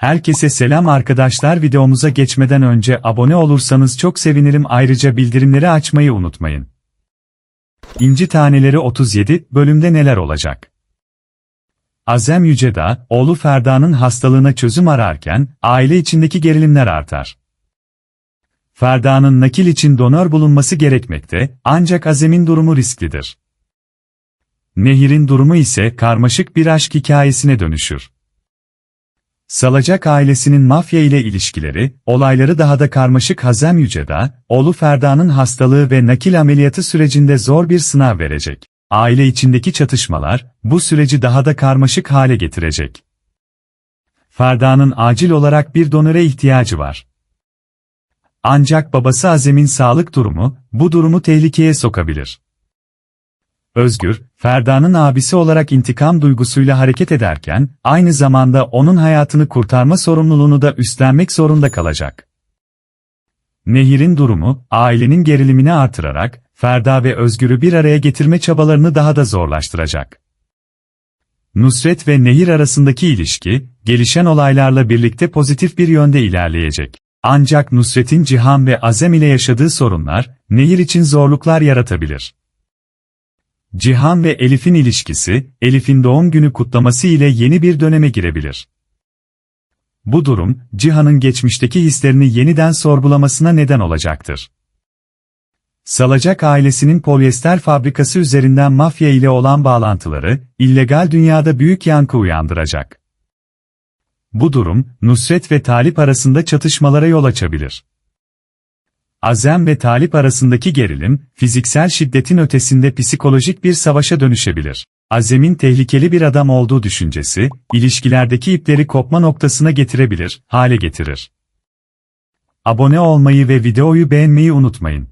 Herkese selam arkadaşlar videomuza geçmeden önce abone olursanız çok sevinirim ayrıca bildirimleri açmayı unutmayın. İnci Taneleri 37 bölümde neler olacak? Azem Yüceda, oğlu Ferda'nın hastalığına çözüm ararken, aile içindeki gerilimler artar. Ferda'nın nakil için donör bulunması gerekmekte, ancak Azem'in durumu risklidir. Nehir'in durumu ise karmaşık bir aşk hikayesine dönüşür. Salacak ailesinin mafya ile ilişkileri, olayları daha da karmaşık Hazem Yüceda, oğlu Ferda'nın hastalığı ve nakil ameliyatı sürecinde zor bir sınav verecek. Aile içindeki çatışmalar, bu süreci daha da karmaşık hale getirecek. Ferda'nın acil olarak bir donöre ihtiyacı var. Ancak babası Azem'in sağlık durumu, bu durumu tehlikeye sokabilir. Özgür, Ferda'nın abisi olarak intikam duygusuyla hareket ederken, aynı zamanda onun hayatını kurtarma sorumluluğunu da üstlenmek zorunda kalacak. Nehir'in durumu, ailenin gerilimini artırarak, Ferda ve Özgür'ü bir araya getirme çabalarını daha da zorlaştıracak. Nusret ve Nehir arasındaki ilişki, gelişen olaylarla birlikte pozitif bir yönde ilerleyecek. Ancak Nusret'in Cihan ve Azem ile yaşadığı sorunlar, Nehir için zorluklar yaratabilir. Cihan ve Elif'in ilişkisi, Elif'in doğum günü kutlaması ile yeni bir döneme girebilir. Bu durum, Cihan'ın geçmişteki hislerini yeniden sorgulamasına neden olacaktır. Salacak ailesinin polyester fabrikası üzerinden mafya ile olan bağlantıları, illegal dünyada büyük yankı uyandıracak. Bu durum, Nusret ve Talip arasında çatışmalara yol açabilir. Azem ve Talip arasındaki gerilim, fiziksel şiddetin ötesinde psikolojik bir savaşa dönüşebilir. Azem'in tehlikeli bir adam olduğu düşüncesi, ilişkilerdeki ipleri kopma noktasına getirebilir, hale getirir. Abone olmayı ve videoyu beğenmeyi unutmayın.